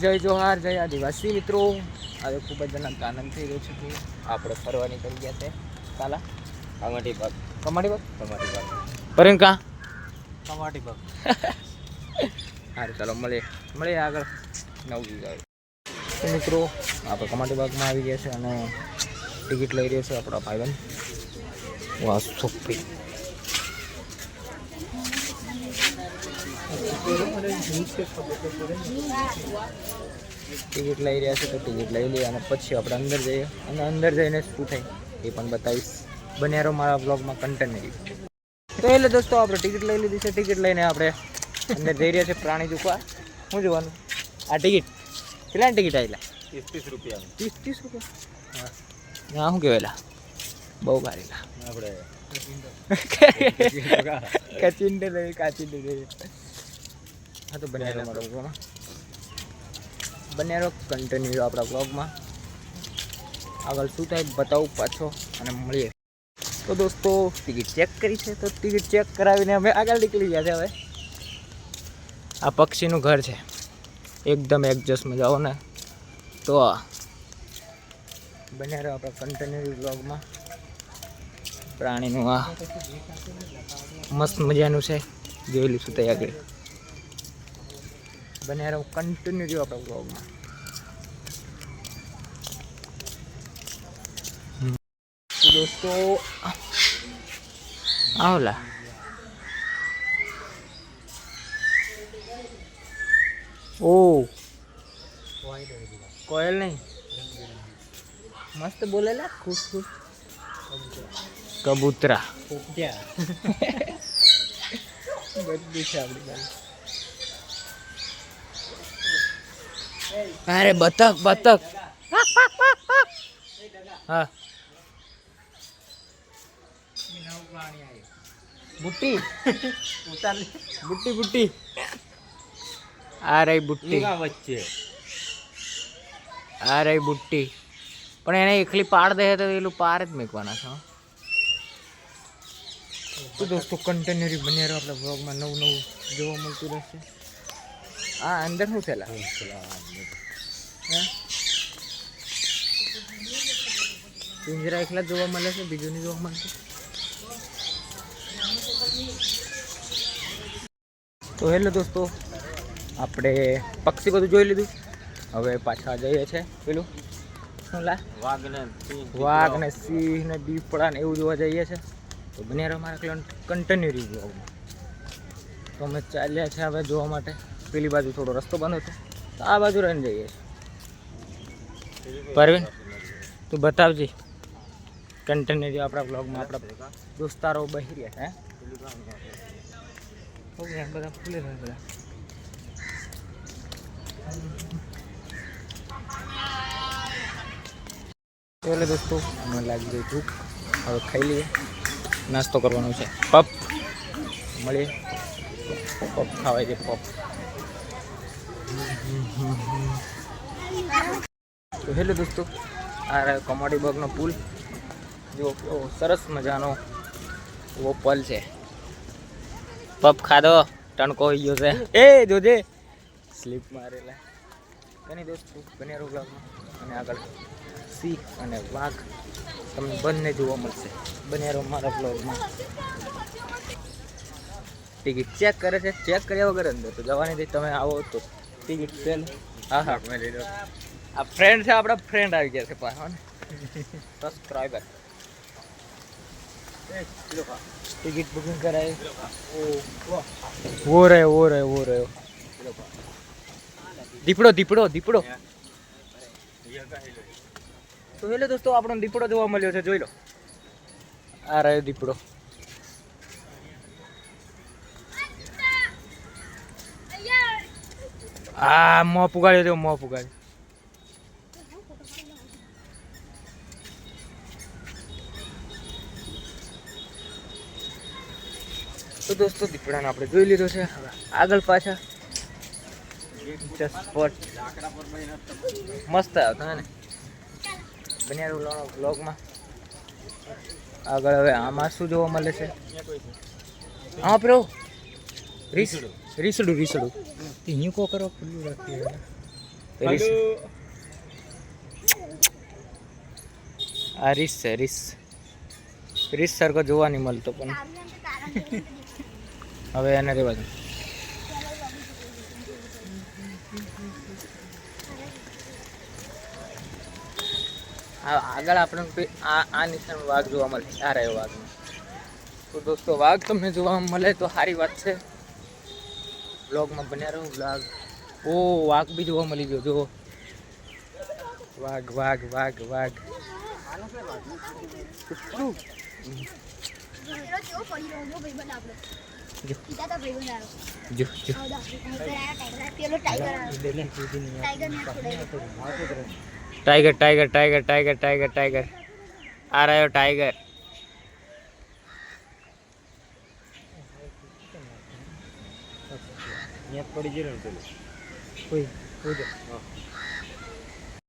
જય જોહાર જય આદિવાસી મિત્રો. આજે ખૂબ જ જનક આનંદ થઈ રહ્યો છે કે આપણે ફરવા નીકળી ગયા છે. કાલા? કમાટી બાગ. કમાટી બાગ? કમાટી બાગ. પરેન કા કમાટી બાગ. સારું ચાલો મળીએ. મળીએ આગળ. નવું ગીત મિત્રો આપણે કમાટી બાગમાં આવી ગયા છે અને ટિકિટ લઈ રહ્યો છે આપણા ભાઈબંધ. વાહ ટિકિટ લઈ રહ્યા છે તો ટિકિટ લઈ લઈએ અને પછી આપણે અંદર જઈએ. અને અંદર જઈને શું થાય એ પણ બતાવીશ. બન્યા રહો મારા બ્લોગમાં કન્ટેન્ટ તો એટલે દોસ્તો આપણે ટિકિટ લઈ લીધી છે. ટિકિટ લઈને આપણે અંદર જઈ રહ્યા છે પ્રાણી ચૂકવા શું જોવાનું? આ ટિકિટ કેટલા ટિકિટ આવેલા ત્રીસ ત્રીસ રૂપિયા. ત્રીસ ત્રીસ રૂપિયા? હા. શું કહેવાયેલા બહુ ભારેલા આપણે કાચિંડે. લઈ કાચિંડે લઈ હા તો બનેરો બ્લોગમાં બનેરો કન્ટિન્યુ આપણા બ્લોગમાં આગળ શું થાય બતાવું પાછો અને મળીએ. તો દોસ્તો ટિકિટ ચેક કરી છે, તો ટિકિટ ચેક કરાવીને અમે આગળ નીકળી ગયા છે હવે. આ પક્ષીનું ઘર છે. એકદમ એડજસ્ટમાં જાઓ ને. તો બન્યા રહો આપણા કન્ટિન્યુ બ્લોગમાં પ્રાણીનું આ મસ્ત મજાનું છે. જોયેલું લઈશું ત્યાં આગળ બન્યા રહો કન્ટિન્યુ રહ્યો આપણા બ્લોગમાં દોસ્તો આવલા. ઓ કોયલ નહીં. મસ્ત બોલેલા ખુશ ખુશ. કબૂતરા. બધું છે આપણી પાસે. અરે બતક બતક. હા. બુટ્ટી. બુટ્ટી બુટ્ટી. આ રહી બુટ્ટી. વચ્ચે. આ રહી બુટ્ટી. પણ એને એકલી પાડ દે તો એલું પાર જ મેકવાના છે તો દોસ્તો કન્ટેનરી બન્યા રહ્યો આપણે બ્લોગમાં નવું નવું જોવા મળતું રહેશે. આ અંદર શું થયેલા હે? પિંજરા એકલા જોવા મળે છે બીજું નહીં જોવા મળશે તો હેલો દોસ્તો આપણે પક્ષી બધું જોઈ લીધું. હવે પાછા જઈએ છે પેલું. શું લા? વાઘ ને સિંહ, વાઘ ને સિંહ ને દીપડા ને એવું જોવા જઈએ છે. તો બને રહો મારા કન્ટિન્યુ જોવા તો અમે ચાલ્યા છે હવે જોવા માટે. પેલી બાજુ થોડો રસ્તો બંધ હતો તો આ બાજુ રહીને જઈએ. પરવીન, તું બતાવજે. બતાવજી જે આપણા બ્લોગમાં આપણા દોસ્તારો બહી રહ્યા હે? બધા રહ્યા બધા. એટલે દોસ્તો, મને લાગી ગઈ ભૂખ. હવે ખાઈ લઈએ. નાસ્તો કરવાનો છે. પપ મળીએ. પપ ખાવાય છે પપ તો હેલો દોસ્તો, આ રહ્યો કમાડી બાગનો પુલ. જો સરસ મજાનો એવો પલ છે. પપ ખાધો, ટણકો હોઈ ગયો છે. એ જોજે. સ્લીપ મારેલા. કની દોસ્તો બનેરો બ્લોગમાં અને આગળ સિંહ અને વાઘ તમને બંને જોવા મળશે. બનેરો મારા બ્લોગમાં ટિકિટ ચેક કરે છે ચેક કર્યા વગર અંદર તો જવાની નહીં તમે આવો તો ટિકિટ સેલ હા હા મેં લીધો. આ ફ્રેન્ડ છે આપણા ફ્રેન્ડ આવી ગયા છે પાછો સબસ્ક્રાઈબર ટિકિટ બુકિંગ કરાય. વો રહ્યો વો રહ્યો વો રહ્યો. દીપડો દીપડો દીપડો. તો હેલો દોસ્તો આપણો દીપડો જોવા મળ્યો છે જોઈ લો. આ રહ્યો દીપડો. આ મોં પુગાડ્યો તો મોં પુગાડ્યો. તો દોસ્તો, દીપડાને આપણે જોઈ લીધો છે. હવે આગળ પાછા. મસ્ત આવતા ને. બન્યા બ્લોગમાં આગળ હવે આમાં શું જોવા મળે છે? હા પ્રો રીસડું. રીસડું રીસડું. કો કરો ખુલ્લું રાખી આ રીસ છે રીસ. રીસ સરખો જોવા નહીં મળતો પણ. હવે એને રેવા દો. આગળ આપણે આ આ નિશાન વાઘ જોવા મળે આ રહ્યો વાઘ તો દોસ્તો વાઘ તમને જોવા મળે તો સારી વાત છે. બ્લોગમાં બન્યા રહું બ્લોગ ઓ, વાઘ બી જોવા મળી ગયો જો વાઘ વાઘ વાઘ વાઘ. Tiger tiger tiger tiger tiger tiger આ રહ્યો ટાઈગર અહીંયા પડી ગયેલું પેલું કોઈ પૂજા હા